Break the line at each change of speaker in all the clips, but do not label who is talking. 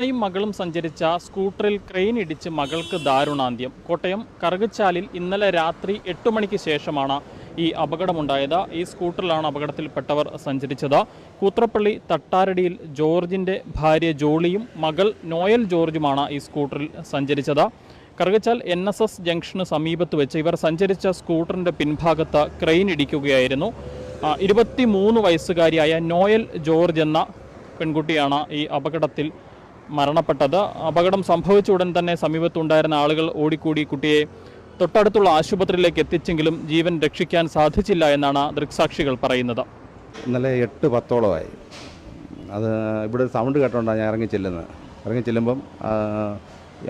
യും മകളും സഞ്ചരിച്ച സ്കൂട്ടറിൽ ക്രെയിൻ ഇടിച്ച് മകൾക്ക് ദാരുണാന്ത്യം. കോട്ടയം കറുകച്ചാലിൽ ഇന്നലെ രാത്രി എട്ട് മണിക്ക് ശേഷമാണ് ഈ അപകടമുണ്ടായത്. ഈ സ്കൂട്ടറിലാണ് അപകടത്തിൽപ്പെട്ടവർ സഞ്ചരിച്ചത്. കൂത്രപ്പള്ളി തട്ടാരടിയിൽ ജോർജിന്റെ ഭാര്യ ജോളിയും മകൾ നോയൽ ജോർജുമാണ് ഈ സ്കൂട്ടറിൽ സഞ്ചരിച്ചത്. കറുകച്ചാൽ എൻ എസ് എസ് ജംഗ്ഷന് സമീപത്ത് വെച്ച് ഇവർ സഞ്ചരിച്ച സ്കൂട്ടറിന്റെ പിൻഭാഗത്ത് ക്രെയിൻ ഇടിക്കുകയായിരുന്നു. ഇരുപത്തി മൂന്ന് വയസ്സുകാരിയായ നോയൽ ജോർജ് എന്ന പെൺകുട്ടിയാണ് ഈ അപകടത്തിൽ മരണപ്പെട്ടത്. അപകടം സംഭവിച്ച ഉടൻ തന്നെ സമീപത്തുണ്ടായിരുന്ന ആളുകൾ ഓടിക്കൂടി കുട്ടിയെ തൊട്ടടുത്തുള്ള ആശുപത്രിയിലേക്ക് എത്തിച്ചെങ്കിലും ജീവൻ രക്ഷിക്കാൻ സാധിച്ചില്ല എന്നാണ് ദൃക്സാക്ഷികൾ പറയുന്നത്.
ഇന്നലെ എട്ട് പത്തോളമായി. അത് ഇവിടെ സൗണ്ട് കേട്ടോണ്ടാണ് ഞാൻ ഇറങ്ങി ചെല്ലുന്നത്. ഇറങ്ങി ചെല്ലുമ്പം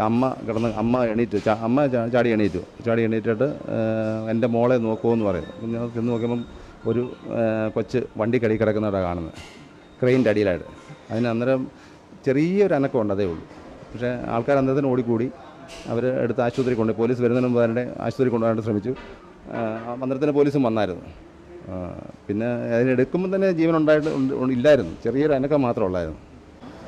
അമ്മ കിടന്ന് അമ്മ എണീറ്റു. അമ്മ ചാടി എണീറ്റു. ചാടി എണീറ്റിട്ട് എന്റെ മോളെ നോക്കുമെന്ന് പറയും. ഞാൻ ചെന്ന് നോക്കുമ്പം ഒരു കൊച്ച് വണ്ടി കടി കിടക്കുന്നതാണ് കാണുന്നത്. ക്രെയിന്റെ അടിയിലായിട്ട്. അതിന് അന്നേരം ചെറിയൊരു അനക്കമുണ്ട് അതേ ഉള്ളൂ. പക്ഷേ ആൾക്കാർ അന്നേരത്തിന് ഓടിക്കൂടി. അവർ എടുത്ത് ആശുപത്രി കൊണ്ട് പോലീസ് വരുന്നതിന് മുമ്പ് തന്നെ ആശുപത്രി കൊണ്ടുപോകാനായിട്ട് ശ്രമിച്ചു. മന്ദിരത്തിന് പോലീസും വന്നായിരുന്നു. പിന്നെ അതിനെടുക്കുമ്പോൾ തന്നെ ജീവൻ ഉണ്ടായിട്ട് ഉണ്ട്- ഉണ്ട്- ഇല്ലായിരുന്നു. ചെറിയൊരു അനക്കം മാത്രമേ ഉള്ളായിരുന്നു.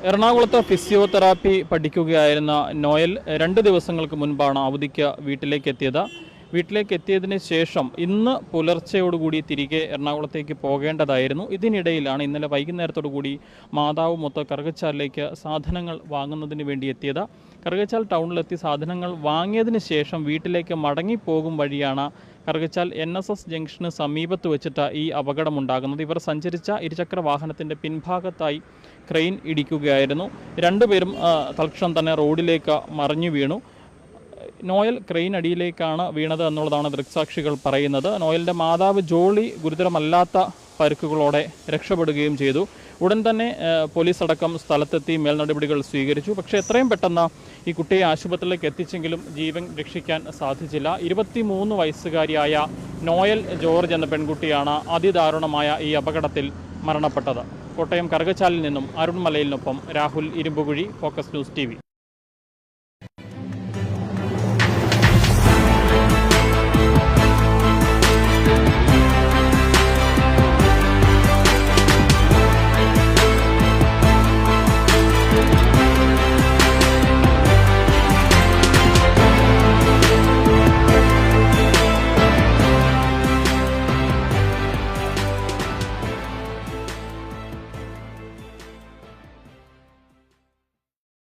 എറണാകുളത്ത് ഫിസിയോതെറാപ്പി പഠിക്കുകയായിരുന്ന നോയൽ രണ്ട് ദിവസങ്ങൾക്ക് മുൻപാണ് അവധിക്ക് വീട്ടിലേക്ക് എത്തിയത്. വീട്ടിലേക്ക് എത്തിയതിന് ശേഷം ഇന്ന് പുലർച്ചയോടുകൂടി തിരികെ എറണാകുളത്തേക്ക് പോകേണ്ടതായിരുന്നു. ഇതിനിടയിലാണ് ഇന്നലെ വൈകുന്നേരത്തോടു കൂടി മാതാവ് മൊത്ത കറുകച്ചാലിലേക്ക് സാധനങ്ങൾ വാങ്ങുന്നതിന് വേണ്ടി എത്തിയത്. കറുകച്ചാൽ ടൗണിലെത്തി സാധനങ്ങൾ വാങ്ങിയതിന് ശേഷം വീട്ടിലേക്ക് മടങ്ങിപ്പോകും വഴിയാണ് കറുകച്ചാൽ എൻ എസ് എസ് ജംഗ്ഷന് സമീപത്ത് വെച്ചിട്ട് ഈ അപകടമുണ്ടാകുന്നത്. ഇവർ സഞ്ചരിച്ച ഇരുചക്ര വാഹനത്തിന്റെ പിൻഭാഗത്തായി ക്രെയിൻ ഇടിക്കുകയായിരുന്നു. രണ്ടുപേരും തൽക്ഷണം തന്നെ റോഡിലേക്ക് മറിഞ്ഞു വീണു. നോയൽ ക്രെയിൻ അടിയിലേക്കാണ് വീണത് എന്നുള്ളതാണ് ദൃക്സാക്ഷികൾ പറയുന്നത്. നോയലിന്റെ മാതാവ് ജോളി ഗുരുതരമല്ലാത്ത പരുക്കുകളോടെ രക്ഷപ്പെടുകയും ചെയ്തു. ഉടൻ തന്നെ പോലീസ് അടക്കം സ്ഥലത്തെത്തി മേൽനടപടികൾ സ്വീകരിച്ചു. പക്ഷേ എത്രയും പെട്ടെന്ന് ഈ കുട്ടിയെ ആശുപത്രിയിലേക്ക് എത്തിച്ചെങ്കിലും ജീവൻ രക്ഷിക്കാൻ സാധിച്ചില്ല. ഇരുപത്തിമൂന്ന് വയസ്സുകാരിയായ നോയൽ ജോർജ് എന്ന പെൺകുട്ടിയാണ് അതിദാരുണമായ ഈ അപകടത്തിൽ മരണപ്പെട്ടത്. കോട്ടയം കറുകച്ചാലിൽ നിന്നും അരുൺമലയിലിനൊപ്പം Rahul Irumbukuzhi focus news T